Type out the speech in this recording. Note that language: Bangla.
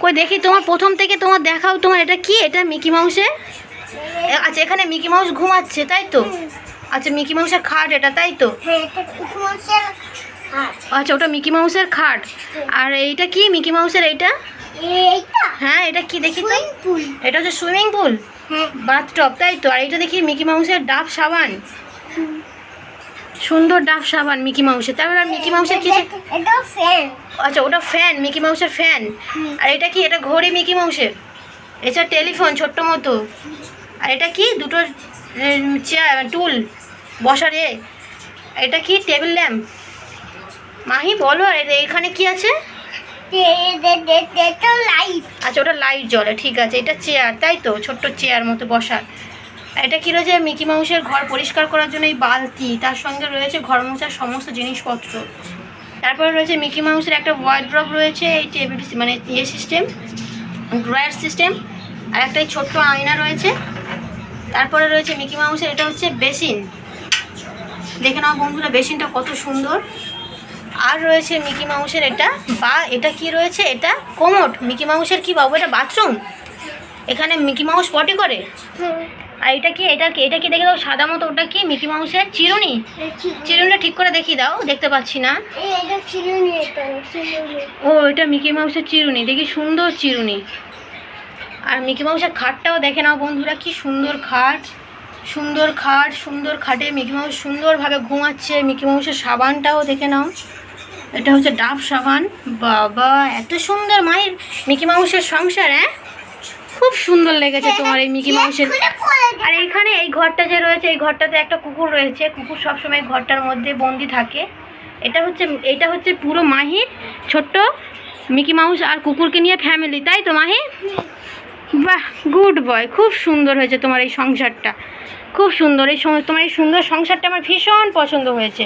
কই দেখি তোমার প্রথম থেকে তোমার দেখাও তোমার এটা কি? এটা মিকি মাউসের এ- আচ্ছা এখানে মিকি মাউস ঘুমাচ্ছে তাই তো? আচ্ছা মিকি মাউসের খাট এটা তাই তো? হ্যাঁ আচ্ছা ওটা মিকি মাউসের খাট। আর এইটা কি? মিকি মাউসের এইটা? হ্যাঁ এটা কি দেখি তো? এটা হচ্ছে সুইমিং পুল। হ্যাঁ। বাথটব তাই তো? আর এটা দেখি মিকি মাউসের ডাব সাবান। সুন্দর ডাব সাবান মিকি মাউসের। তারপর আর মিকি মাউসের কিছু এটা ফ্যান আচ্ছা ওটা ফ্যান মিকি মাউসের ফ্যান আর এটা কি? এটা ঘড়ি মিকি মাউসের? এটা টেলিফোন ছোট্ট মতো। আর এটা কি? দুটো চেয়ার টুল বসার এ। এটা কি? টেবিল ল্যাম্প মাহি বলো আর এখানে কি আছে? আচ্ছা ওটা লাইট জ্বলে ঠিক আছে। এটা চেয়ার তাই তো? ছোট্ট চেয়ার মতো বসার। এটা কী রয়েছে? মিকি মাউসের ঘর পরিষ্কার করার জন্য এই বালতি। তার সঙ্গে রয়েছে ঘর মোছার সমস্ত জিনিসপত্র। তারপরে রয়েছে মিকি মাউসের একটা ওয়ার্ড্রপ রয়েছে, এই টেবিল মানে ইয়ে সিস্টেম ড্রয়ার সিস্টেম আর একটা ছোট্ট আয়না রয়েছে। তারপরে রয়েছে মিকি মাউসের, এটা হচ্ছে বেসিন। দেখে নাও বন্ধুরা, বেসিনটা কত সুন্দর। আর রয়েছে মিকি মাউসের এটা বা, এটা কি রয়েছে? এটা কোমোট। মিকি মাউসের কি বাবু, এটা বাথরুম এখানে মিকি মাউস পটি করে? আর এটা কি এটা কি এটা কি দেখে দাও সাদা মতো ওটা কি মিকি মাউসের চিরুনি? চিরুনিটা ঠিক করে দেখিয়ে দাও দেখতে পাচ্ছি নি। ও এটা মিকি মাউসের চিরুনি দেখি সুন্দর চিরুনি। আর মিকি মাউসের খাটটাও দেখে নাও বন্ধুরা কি সুন্দর খাট। সুন্দর খাট সুন্দর খাটে মিকি মাউস সুন্দরভাবে ঘুমাচ্ছে মিকি মাউসের সাবানটাও দেখে নাও। এটা হচ্ছে ডাব সাবান বাবা এত সুন্দর মায়ের মিকি মাউসের সংসার হ্যাঁ? খুব সুন্দর লেগেছে তোমার এই মিকি মাউসের আর এইখানে এই ঘরটা যে রয়েছে এই ঘরটাতে একটা কুকুর রয়েছে। কুকুর সবসময় ঘরটার মধ্যে বন্দি থাকে। এটা হচ্ছে এটা হচ্ছে পুরো মাহির ছোট্ট মিকি মাউস আর কুকুরকে নিয়ে ফ্যামিলি তাই তো মাহি? বাহ গুড বয় খুব সুন্দর হয়েছে তোমার এই সংসারটা। খুব সুন্দর এই তোমার এই সুন্দর সংসারটা আমার ভীষণ পছন্দ হয়েছে।